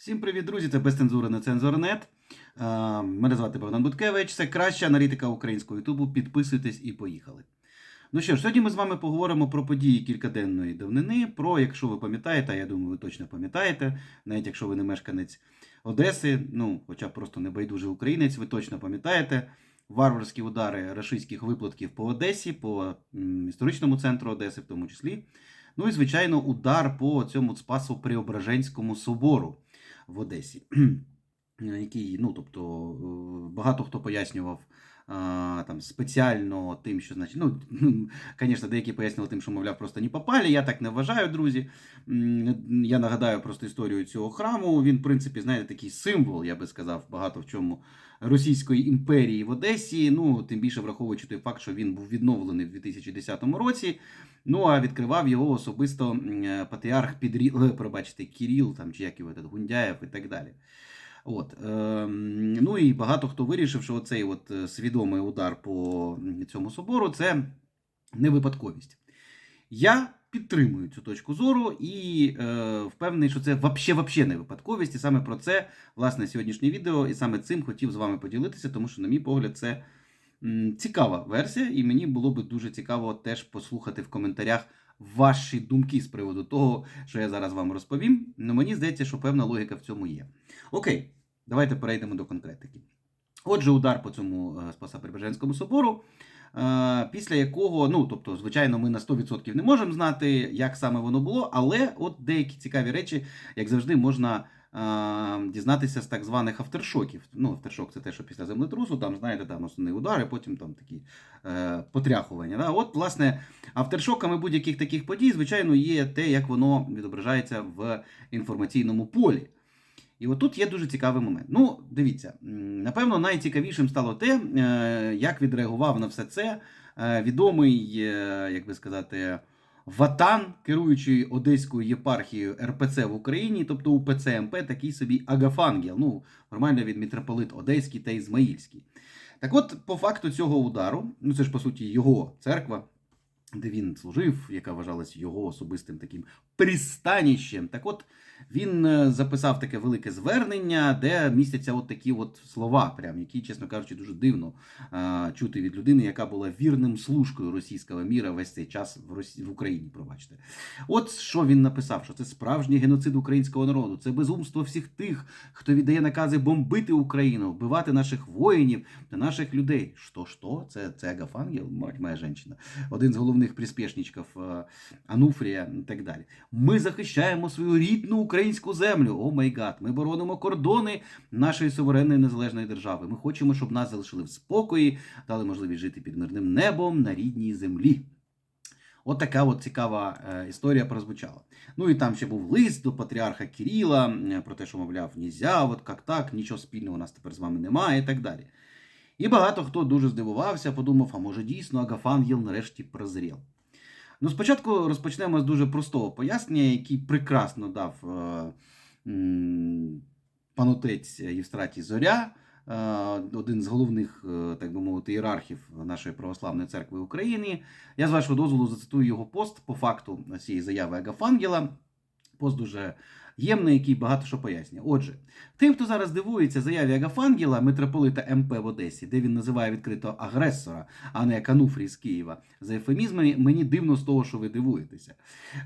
Всім привіт, друзі! Це без цензури на цензорнет. Мене звати Богдан Буткевич. Це краща аналітика українського Ютубу. Підписуйтесь і поїхали. Ну що ж, сьогодні ми з вами поговоримо про події кількаденної давнини. Про, якщо ви пам'ятаєте, а я думаю, ви точно пам'ятаєте, навіть якщо ви не мешканець Одеси, ну, хоча б просто небайдужий українець, ви точно пам'ятаєте варварські удари рашистських виплатків по Одесі, по історичному центру Одеси, в тому числі. Ну і, звичайно, удар по цьому Спасу Преображенському собору в Одесі, який, ну, тобто, е, багато хто пояснював там спеціально тим, що значить, ну, звісно, деякі пояснювали тим, що, мовляв, просто не попали. Я так не вважаю, друзі. Я нагадаю просто історію цього храму. Він, в принципі, знаєте, такий символ, я би сказав, багато в чому Російської імперії в Одесі. Ну, тим більше враховуючи той факт, що він був відновлений в 2010 році. Ну, а відкривав його особисто патріарх Підріл, е, пробачте, Кіріл, там, чи як його Гундяєв і так далі. От, е, ну і багато хто вирішив, що оцей от е, свідомий удар по цьому собору це не випадковість. Я підтримую цю точку зору і е, впевнений, що це вообще не випадковість. І саме про це власне сьогоднішнє відео, і саме цим хотів з вами поділитися, тому що, на мій погляд, це цікава версія, і мені було би дуже цікаво теж послухати в коментарях ваші думки з приводу того, що я зараз вам розповім. Ну мені здається, що певна логіка в цьому є. Окей, давайте перейдемо до конкретики. Отже, удар по цьому е, Спаса Прибеженському собору, е, після якого, ну тобто, звичайно, ми на 100% не можемо знати, як саме воно було, але от деякі цікаві речі, як завжди, можна е, дізнатися з так званих авторшоків. Ну, авторшок це те, що після землетрусу, там, знаєте, там основний удар, і потім там такі е, потряхування. Да? От, власне, авторшоками будь-яких таких подій, звичайно, є те, як воно відображається в інформаційному полі. І отут є дуже цікавий момент. Ну, дивіться, напевно, найцікавішим стало те, е, як відреагував на все це е, відомий, е, як би сказати, Ватан, керуючий Одеською єпархією РПЦ в Україні, тобто УПЦ МП, такий собі Агафангел. Ну, нормально від митрополит Одеський та Ізмаїльський. Так от, по факту цього удару, ну це ж по суті його церква, де він служив, яка вважалась його особистим таким пристаніщем. Так от він е, записав таке велике звернення, де містяться от такі от слова, прям, які, чесно кажучи, дуже дивно е, чути від людини, яка була вірним служкою російського міра весь цей час в Росі... в Україні. Пробачте, от що він написав: що це справжній геноцид українського народу, це безумство всіх тих, хто віддає накази бомбити Україну, вбивати наших воїнів та наших людей. Що що? Це це Агафангел, мать моя жінка, один з головних приспішничків е, Ануфрія і так далі. Ми захищаємо свою рідну українську землю. О май гад, ми боронимо кордони нашої суверенної незалежної держави. Ми хочемо, щоб нас залишили в спокої, дали можливість жити під мирним небом на рідній землі. От така от цікава е, історія прозвучала. Ну і там ще був лист до патріарха Кіріла про те, що, мовляв, нізя, от як так, нічого спільного у нас тепер з вами немає, і так далі. І багато хто дуже здивувався, подумав, а може дійсно Агафангел нарешті прозрів. Ну, спочатку розпочнемо з дуже простого пояснення, який прекрасно дав е, панотець Євстратій Зоря, е, один з головних, е, так би мовити, ієрархів нашої православної церкви України. Я з вашого дозволу зацитую його пост по факту цієї заяви Агафангела. Пост дуже ємний, який багато що пояснює. Отже, тим, хто зараз дивується заяві Агафангела, митрополита МП в Одесі, де він називає відкрито агресора, а не Кануфрі з Києва, за ефемізмами, мені дивно з того, що ви дивуєтеся.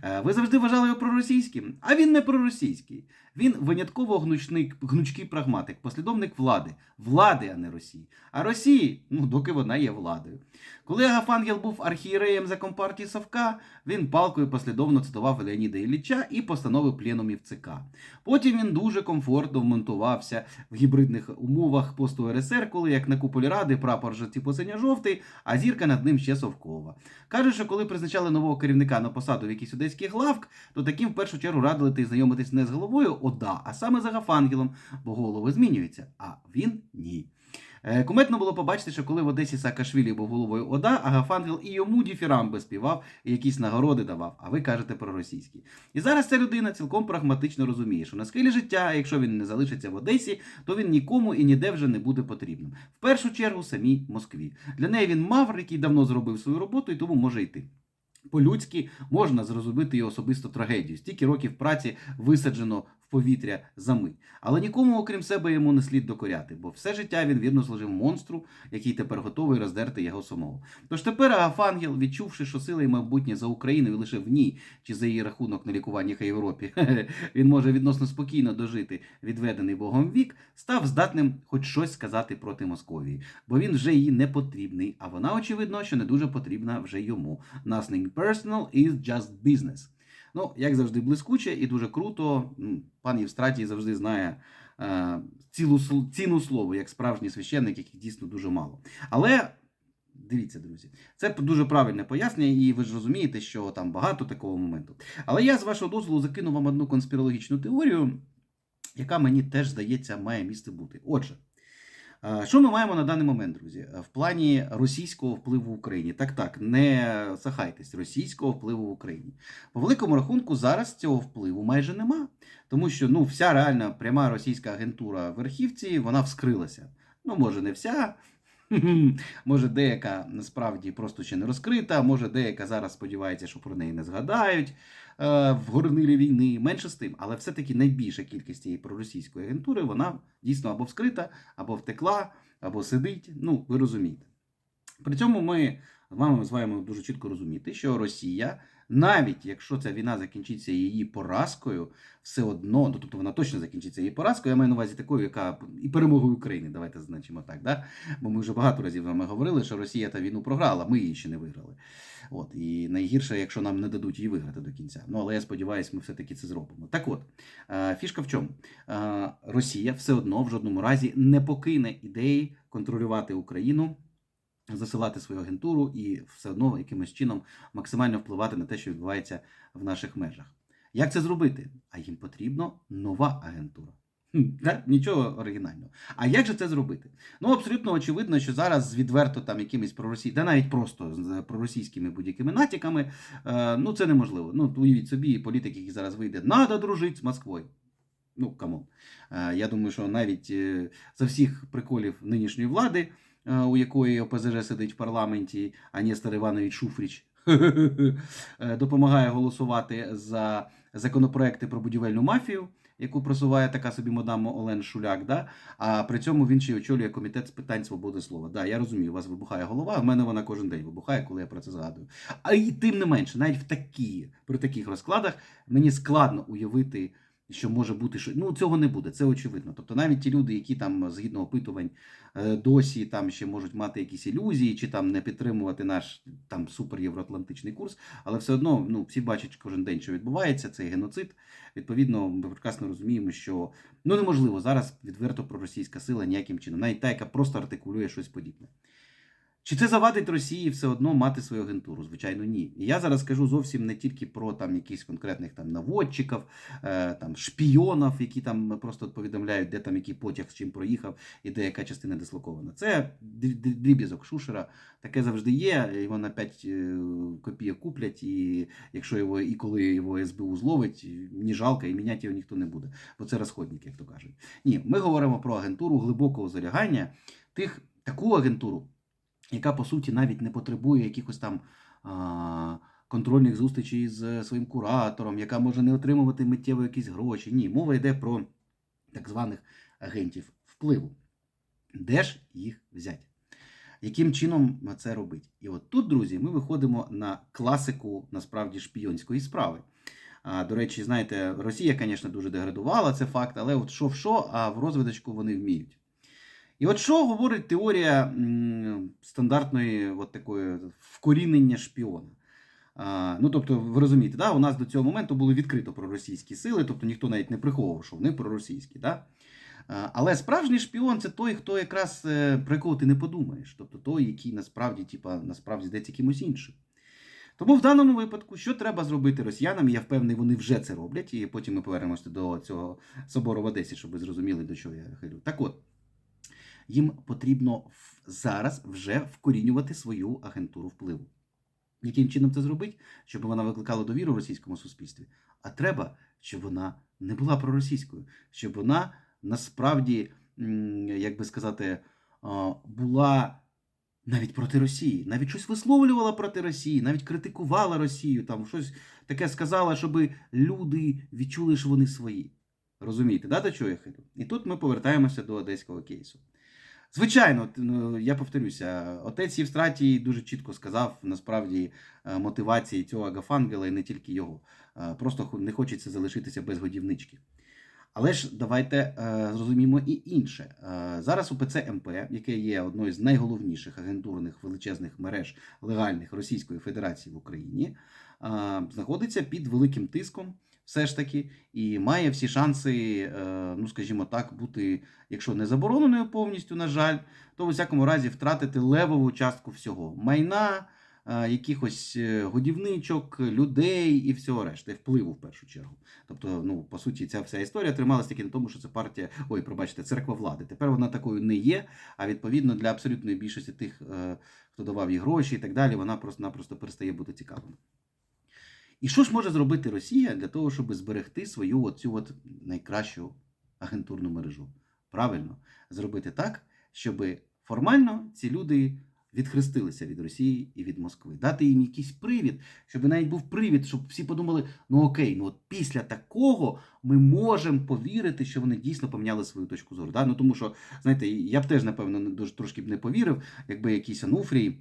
Е, Ви завжди вважали його проросійським, а він не проросійський. Він винятково гнучний, гнучкий прагматик, послідовник влади. Влади, а не Росії. А Росії, ну, доки вона є владою. Коли Агафангел був архієреєм за компартії Савка, він палкою послідовно цитував Леоніда Ілліча і постанови пленумів ЦК. Потім він дуже комфортно вмонтувався в гібридних умовах посту РСР, коли як на куполі ради прапор типу синьо-жовтий, а зірка над ним ще совкова. Каже, що коли призначали нового керівника на посаду в якийсь одеський главк, то таким в першу чергу радили ти знайомитись не з головою ОДА, а саме з Агафангелом, бо голови змінюються, а він ні. Е, Куметно було побачити, що коли в Одесі Саакашвілі був головою ОДА, Агафангел і йому діфірамби співав і якісь нагороди давав, а ви кажете про російський. І зараз ця людина цілком прагматично розуміє, що на схилі життя, якщо він не залишиться в Одесі, то він нікому і ніде вже не буде потрібним. В першу чергу самій Москві. Для неї він мавр, який давно зробив свою роботу і тому може йти. По-людськи можна зрозуміти його особисту трагедію. Стільки років праці висаджено повітря за мить. Але нікому, окрім себе, йому не слід докоряти, бо все життя він вірно служив монстру, який тепер готовий роздерти його самого. Тож тепер Агафангел, відчувши, що сили і майбутнє за Україною лише в ній чи за її рахунок на лікуваннях Європі, він може відносно спокійно дожити відведений Богом вік, став здатним хоч щось сказати проти Московії, бо він вже їй не потрібний, а вона, очевидно, що не дуже потрібна вже йому. Nothing personal is just business. Ну, як завжди, блискуче і дуже круто. Пан Євстратій завжди знає е, цілу ціну слова, як справжній священник, яких дійсно дуже мало. Але дивіться, друзі, це дуже правильне пояснення, і ви ж розумієте, що там багато такого моменту. Але я з вашого дозволу закину вам одну конспірологічну теорію, яка мені теж здається має місце бути. Отже. Що ми маємо на даний момент, друзі? В плані російського впливу в Україні. Так, так, не сахайтесь, російського впливу в Україні. По великому рахунку, зараз цього впливу майже нема. Тому що ну, вся реальна пряма російська агентура верхівці вона вскрилася. Ну, може, не вся. Може, деяка насправді просто ще не розкрита, може, деяка зараз сподівається, що про неї не згадають в горнилі війни. Менше з тим, але все-таки найбільша кількість цієї проросійської агентури вона дійсно або вскрита, або втекла, або сидить. Ну, ви розумієте. При цьому ми з вами маємо дуже чітко розуміти, що Росія, навіть якщо ця війна закінчиться її поразкою, все одно, ну тобто вона точно закінчиться її поразкою, я маю на увазі такою, яка і перемогою України, давайте значимо так. Да? Бо ми вже багато разів з вами говорили, що Росія та війну програла, ми її ще не виграли. От, і найгірше, якщо нам не дадуть її виграти до кінця. Ну, але я сподіваюся, ми все-таки це зробимо. Так от, е, фішка в чому? Е, Росія все одно в жодному разі не покине ідеї контролювати Україну засилати свою агентуру і все одно якимось чином максимально впливати на те, що відбувається в наших межах. Як це зробити? А їм потрібна нова агентура. Нічого оригінального. А як же це зробити? Ну, абсолютно очевидно, що зараз відверто там якимись проросій, да навіть просто з проросійськими будь-якими натяками, е, ну це неможливо. Ну, уявіть собі, політик, який зараз вийде, надо дружити з Москвою. Ну, камон. Е, я думаю, що навіть е, за всіх приколів нинішньої влади у якої ОПЗЖ сидить в парламенті, а Нестор Іванович Шуфріч е, допомагає голосувати за законопроекти про будівельну мафію, яку просуває така собі мадам Олен Шуляк. Да? А при цьому він ще очолює комітет з питань свободи слова. Да, я розумію, у вас вибухає голова, в мене вона кожен день вибухає, коли я про це згадую. А і тим не менше, навіть в такі, при таких розкладах мені складно уявити. Що може бути, що ну цього не буде, це очевидно. Тобто навіть ті люди, які там згідно опитувань е, досі там ще можуть мати якісь ілюзії, чи там не підтримувати наш там супер євроатлантичний курс, але все одно ну всі бачать кожен день, що відбувається, цей геноцид. Відповідно, ми прекрасно розуміємо, що ну неможливо зараз відверто проросійська сила ніяким чином, навіть та, яка просто артикулює щось подібне. Чи це завадить Росії все одно мати свою агентуру? Звичайно, ні. І я зараз кажу зовсім не тільки про там якісь конкретних там наводчиків, е, там шпіонів, які там просто повідомляють, де там який потяг з чим проїхав і де яка частина дислокована. Це дрі- дрі- дріб'язок Шушера. Таке завжди є. Його на 5 копійок куплять, і якщо його і коли його СБУ зловить, ні жалко, і міняти його ніхто не буде. Бо це розходник, як то кажуть. Ні, ми говоримо про агентуру глибокого залягання, тих таку агентуру яка по суті навіть не потребує якихось там а, контрольних зустрічей з своїм куратором, яка може не отримувати миттєво якісь гроші. Ні, мова йде про так званих агентів впливу. Де ж їх взяти? Яким чином це робити? І от тут, друзі, ми виходимо на класику насправді шпійонської справи. А, До речі, знаєте, Росія, звісно, дуже деградувала, це факт, але от що в що, а в розвиточку вони вміють. І от що говорить теорія стандартної от такої вкорінення шпіона? А, ну, тобто, ви розумієте, да, у нас до цього моменту були відкрито проросійські сили, тобто ніхто навіть не приховував, що вони проросійські. Да? А, але справжній шпіон це той, хто якраз е, про якого ти не подумаєш, тобто той, який насправді, типа, насправді здається якимось іншим. Тому в даному випадку, що треба зробити росіянам, я впевнений, вони вже це роблять, і потім ми повернемося до цього собору в Одесі, щоб ви зрозуміли, до чого я хилю. Так от їм потрібно зараз вже вкорінювати свою агентуру впливу. Яким чином це зробити? Щоб вона викликала довіру в російському суспільстві. А треба, щоб вона не була проросійською, щоб вона насправді, як би сказати, була навіть проти Росії, навіть щось висловлювала проти Росії, навіть критикувала Росію, там щось таке сказала, щоб люди відчули, що вони свої. Розумієте, да, до чого я хитрю? І тут ми повертаємося до одеського кейсу. Звичайно, ну, я повторюся, отець Євстратій дуже чітко сказав насправді е, мотивації цього Агафангела і не тільки його. Е, Просто не хочеться залишитися без годівнички. Але ж давайте е, зрозуміємо і інше. Е, зараз УПЦ МП, яке є одною з найголовніших агентурних величезних мереж легальних Російської Федерації в Україні, е, знаходиться під великим тиском, все ж таки, і має всі шанси, е, ну скажімо так, бути, якщо не забороненою повністю, на жаль, то в усякому разі втратити левову частку всього майна. Е, Якихось е, годівничок, людей і всього решти, впливу в першу чергу. Тобто, ну по суті, ця вся історія трималася тільки на тому, що це партія, ой, пробачте, церква влади. Тепер вона такою не є. А відповідно для абсолютної більшості тих, е, хто давав їй гроші і так далі, вона просто-напросто перестає бути цікавою. І що ж може зробити Росія для того, щоб зберегти свою оцю от найкращу агентурну мережу? Правильно, зробити так, щоб формально ці люди відхрестилися від Росії і від Москви, дати їм якийсь привід, щоб навіть був привід, щоб всі подумали: ну окей, ну от після такого ми можемо повірити, що вони дійсно поміняли свою точку зору. Да? Ну тому що, знаєте, я б теж, напевно, дуже трошки б не повірив, якби якийсь Ануфрій,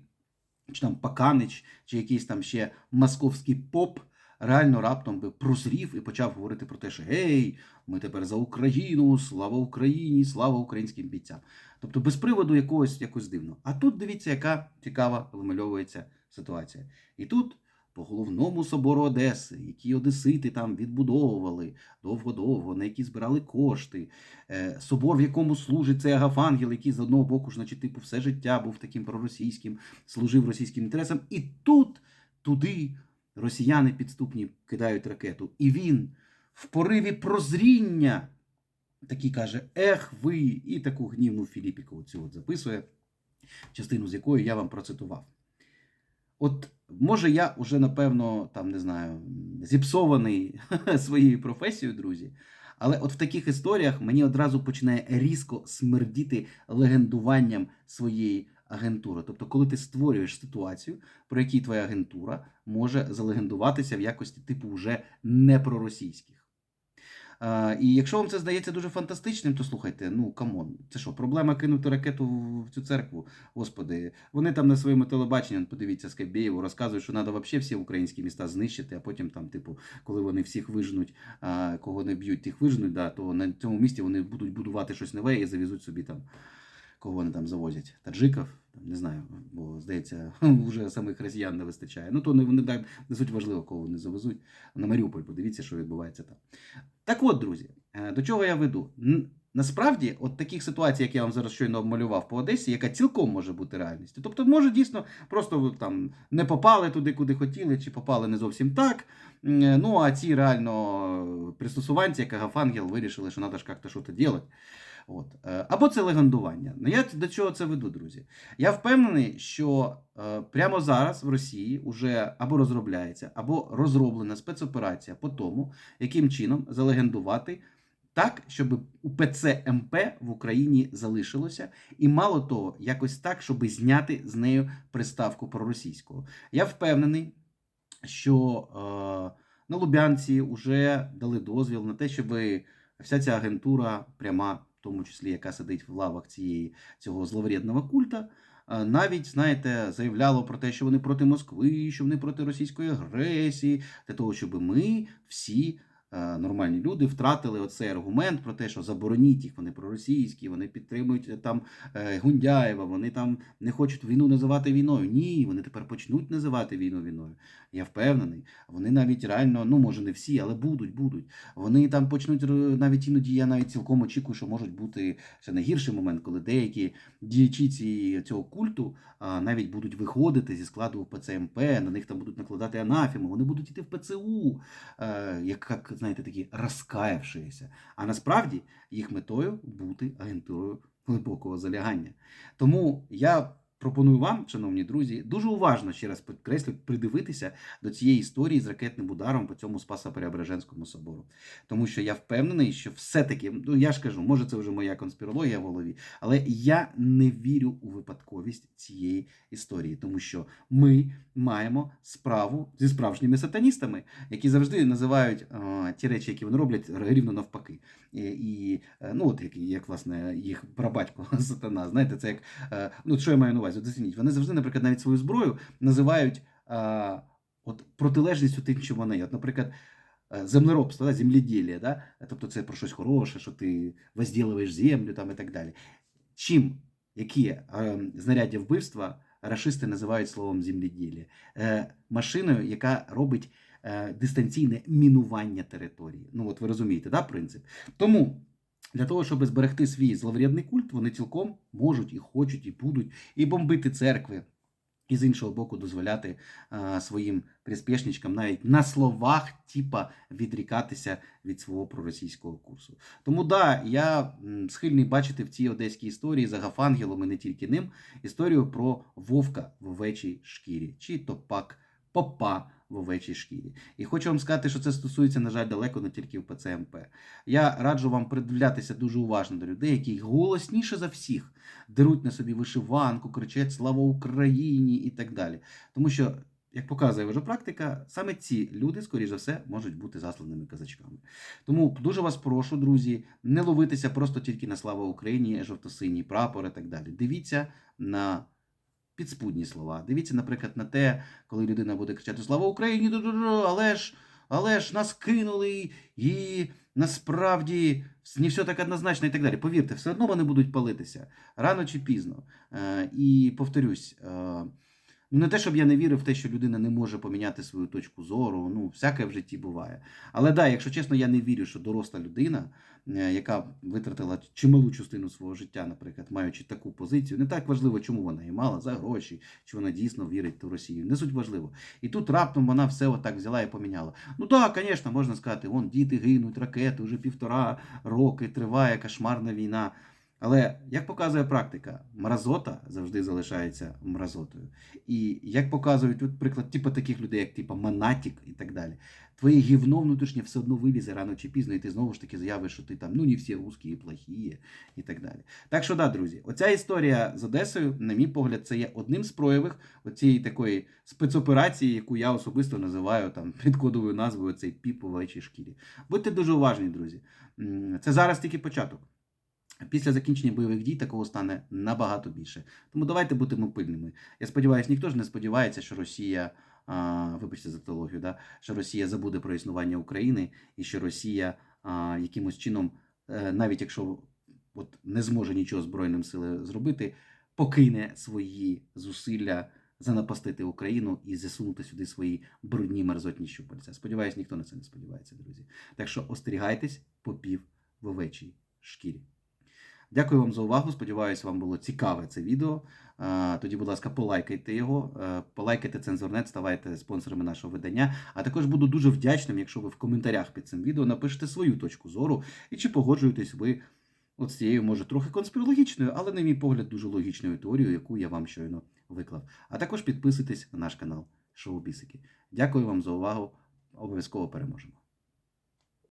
чи там Паканич, чи якийсь там ще московський поп. Реально раптом би прозрів і почав говорити про те, що гей, ми тепер за Україну, слава Україні, слава українським бійцям. Тобто без приводу якогось якось дивно. А тут дивіться, яка цікава вимальовується ситуація. І тут по головному собору Одеси, які Одесити там відбудовували довго-довго, на які збирали кошти. Е, Собор, в якому служить цей Агафангел, який з одного боку значить, типу, все життя був таким проросійським, служив російським інтересам. І тут, туди росіяни підступні кидають ракету. І він в пориві прозріння такий каже: Ех, ви! І таку гнівну Філіпіку цю от записує, частину з якої я вам процитував. От може я уже, напевно, там не знаю, зіпсований своєю професією, друзі. Але от в таких історіях мені одразу починає різко смердіти легендуванням своєї агентури. Тобто, коли ти створюєш ситуацію, про якій твоя агентура може залегендуватися в якості типу вже не проросійських. А, і якщо вам це здається дуже фантастичним, то слухайте, ну камон, це що, проблема кинути ракету в цю церкву? Господи, вони там на своєму телебаченні, подивіться, Скабєєву, розказують, що треба взагалі всі українські міста знищити, а потім там, типу, коли вони всіх вижнуть, кого не б'ють, тих вижнуть, да, то на цьому місці вони будуть будувати щось нове і завезуть собі там, кого вони там завозять, таджиків, не знаю, бо здається, вже самих росіян не вистачає. Ну, то не, не, не, суть важливо, кого вони завезуть. На Маріуполь, подивіться, що відбувається там. Так от, друзі, е, до чого я веду? Насправді, от таких ситуацій, як я вам зараз щойно обмалював по Одесі, яка цілком може бути реальністю. Тобто, може дійсно просто там не попали туди, куди хотіли, чи попали не зовсім так. Е, Ну а ці реально пристосуванці, як Агафангел, вирішили, що треба ж як-то щось робити. От. Е, Або це легендування. Ну я до чого це веду, друзі? Я впевнений, що е, прямо зараз в Росії вже або розробляється, або розроблена спецоперація по тому, яким чином залегендувати так, щоб УПЦ МП в Україні залишилося, і мало того, якось так, щоб зняти з нею приставку проросійського. Я впевнений, що е, на Лубянці вже дали дозвіл на те, щоб вся ця агентура, пряма, тому числі, яка сидить в лавах цієї цього зловредного культа. Навіть, знаєте, заявляло про те, що вони проти Москви, що вони проти російської агресії, для того, щоб ми всі нормальні люди втратили оцей аргумент про те, що забороніть їх, вони проросійські, вони підтримують е, там е, Гундяєва, вони там не хочуть війну називати війною. Ні, вони тепер почнуть називати війну війною. Я впевнений. Вони навіть реально, ну може не всі, але будуть, будуть. Вони там почнуть навіть іноді. Я навіть цілком очікую, що можуть бути ще найгірший момент, коли деякі діячі цього культу навіть будуть виходити зі складу ПЦМП, на них там будуть накладати анафему, вони будуть іти в ПЦУ, е, як знаєте, такі розкаявшися. А насправді їх метою бути агентурою глибокого залягання. Тому я пропоную вам, шановні друзі, дуже уважно ще раз підкреслю, придивитися до цієї історії з ракетним ударом по цьому Спасо-Преображенському собору. Тому що я впевнений, що все-таки, ну я ж кажу, може це вже моя конспірологія в голові, але я не вірю у випадковість цієї історії, тому що ми маємо справу зі справжніми сатаністами, які завжди називають е, ті речі, які вони роблять, рівно навпаки. І, і е, ну, от як, як власне їх прабатько сатана. Знаєте, це як е, ну що я маю на увазі? От Зацініть. Вони завжди, наприклад, навіть свою зброю називають е, от протилежністю тим, що вони. є. От, наприклад. е, Землеробство, да, земледілля, да? тобто це про щось хороше, що ти возділуєш землю там, і так далі. Чим які е, знаряддя вбивства рашисти називають словом земледілля? Е, машиною, яка робить е, дистанційне мінування території. Ну, от ви розумієте, да, принцип? Тому для того, щоб зберегти свій зловрядний культ, вони цілком можуть і хочуть, і будуть і бомбити церкви. І з іншого боку, дозволяти а, своїм приспішничкам навіть на словах, типа, відрікатися від свого проросійського курсу. Тому да, я схильний бачити в цій одеській історії за Гафангелом і не тільки ним історію про вовка в овечій шкірі, чи то пак попа в овечій шкірі. І хочу вам сказати, що це стосується, на жаль, далеко не тільки в ПЦМП. Я раджу вам придивлятися дуже уважно до людей, які голосніше за всіх деруть на собі вишиванку, кричать Слава Україні і так далі. Тому що, як показує вже практика, саме ці люди, скоріш за все, можуть бути засланими казачками. Тому дуже вас прошу, друзі, не ловитися просто тільки на слава Україні, жовто-синій прапор і так далі. Дивіться на підспудні слова. Дивіться, наприклад, на те, коли людина буде кричати Слава Україні, але ж, але ж нас кинули, і насправді не все так однозначно і так далі. Повірте, все одно вони будуть палитися рано чи пізно. Е, І повторюсь. Ну, не те, щоб я не вірив в те, що людина не може поміняти свою точку зору, ну, всяке в житті буває. Але да, якщо чесно, я не вірю, що доросла людина, е, яка витратила чималу частину свого життя, наприклад, маючи таку позицію, не так важливо, чому вона її мала за гроші, чи вона дійсно вірить в Росію. Не суть важливо. І тут раптом вона все отак взяла і поміняла. Ну так, звісно, можна сказати, вон діти гинуть, ракети, вже півтора роки триває кошмарна війна. Але як показує практика, мразота завжди залишається мразотою. І як показують от приклад типу таких людей, як типу Монатік і так далі, твоє гівно внутрішнє все одно вилізе рано чи пізно, і ти знову ж таки заявиш, що ти там ну не всі русські плохі і так далі. Так що да, друзі, оця історія з Одесою, на мій погляд, це є одним з проявів оцієї такої спецоперації, яку я особисто називаю там під кодовою назвою цей піп у овечій шкірі. Будьте дуже уважні, друзі. Це зараз тільки початок. Після закінчення бойових дій такого стане набагато більше. Тому давайте будемо пильними. Я сподіваюся, ніхто ж не сподівається, що Росія, а, вибачте за теологію, да, що Росія забуде про існування України і що Росія а, якимось чином, е, навіть якщо от, не зможе нічого Збройним силам зробити, покине свої зусилля занапастити Україну і засунути сюди свої брудні мерзотні щупальця. Сподіваюсь, ніхто на це не сподівається, друзі. Так що остерігайтесь попів в овечій шкірі. Дякую вам за увагу. Сподіваюся, вам було цікаве це відео. Тоді, будь ласка, полайкайте його, е, полайкайте цензурнет, ставайте спонсорами нашого видання. А також буду дуже вдячним, якщо ви в коментарях під цим відео напишете свою точку зору і чи погоджуєтесь ви от з цією, може, трохи конспірологічною, але, на мій погляд, дуже логічною теорією, яку я вам щойно виклав. А також підписуйтесь на наш канал Шоу Бісики. Дякую вам за увагу. Обов'язково переможемо.